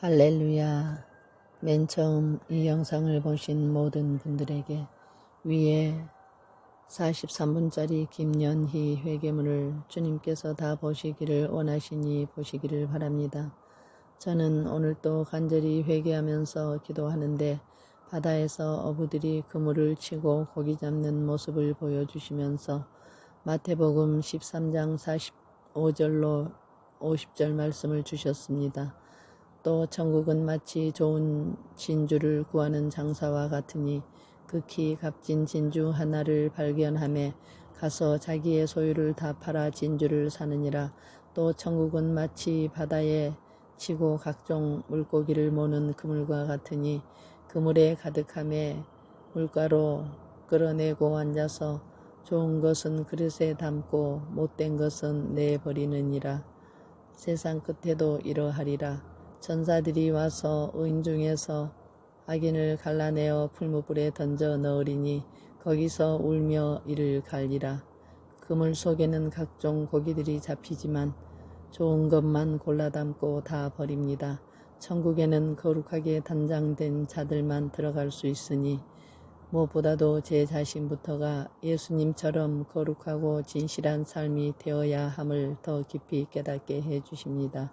할렐루야. 맨 처음 이 영상을 보신 모든 분들에게 위에 43분짜리 김연희 회개문을 주님께서 다 보시기를 원하시니 보시기를 바랍니다. 저는 오늘 또 간절히 회개하면서 기도하는데 바다에서 어부들이 그물을 치고 고기 잡는 모습을 보여주시면서 마태복음 13장 45절로 50절 말씀을 주셨습니다. 또 천국은 마치 좋은 진주를 구하는 장사와 같으니 극히 값진 진주 하나를 발견함에 가서 자기의 소유를 다 팔아 진주를 사느니라. 또 천국은 마치 바다에 치고 각종 물고기를 모는 그물과 같으니 그물에 가득함에 물가로 끌어내고 앉아서 좋은 것은 그릇에 담고 못된 것은 내버리느니라. 세상 끝에도 이러하리라 전사들이 와서 의인 중에서 악인을 갈라내어 풀무불에 던져 넣으리니 거기서 울며 이를 갈리라. 그물 속에는 각종 고기들이 잡히지만 좋은 것만 골라 담고 다 버립니다. 천국에는 거룩하게 단장된 자들만 들어갈 수 있으니 무엇보다도 제 자신부터가 예수님처럼 거룩하고 진실한 삶이 되어야 함을 더 깊이 깨닫게 해 주십니다.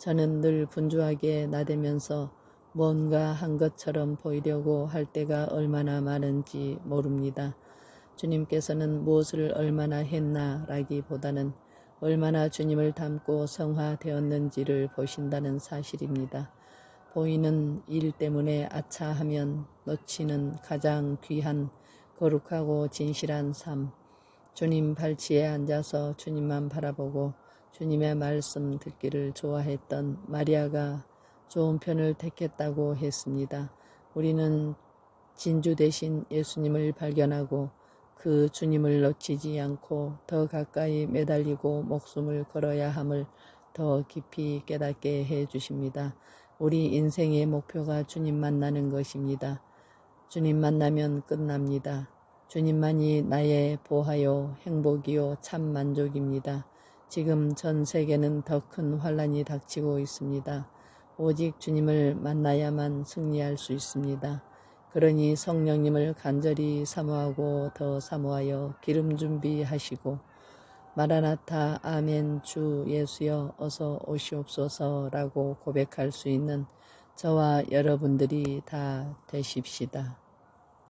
저는 늘 분주하게 나대면서 뭔가 한 것처럼 보이려고 할 때가 얼마나 많은지 모릅니다. 주님께서는 무엇을 얼마나 했나 라기보다는 얼마나 주님을 닮고 성화되었는지를 보신다는 사실입니다. 보이는 일 때문에 아차하면 놓치는 가장 귀한 거룩하고 진실한 삶. 주님 발치에 앉아서 주님만 바라보고 주님의 말씀 듣기를 좋아했던 마리아가 좋은 편을 택했다고 했습니다. 우리는 진주 대신 예수님을 발견하고 그 주님을 놓치지 않고 더 가까이 매달리고 목숨을 걸어야 함을 더 깊이 깨닫게 해 주십니다. 우리 인생의 목표가 주님 만나는 것입니다. 주님 만나면 끝납니다. 주님만이 나의 보하요 행복이요 참 만족입니다. 지금 전 세계는 더 큰 환란이 닥치고 있습니다. 오직 주님을 만나야만 승리할 수 있습니다. 그러니 성령님을 간절히 사모하고 더 사모하여 기름 준비하시고 마라나타 아멘 주 예수여 어서 오시옵소서라고 고백할 수 있는 저와 여러분들이 다 되십시다.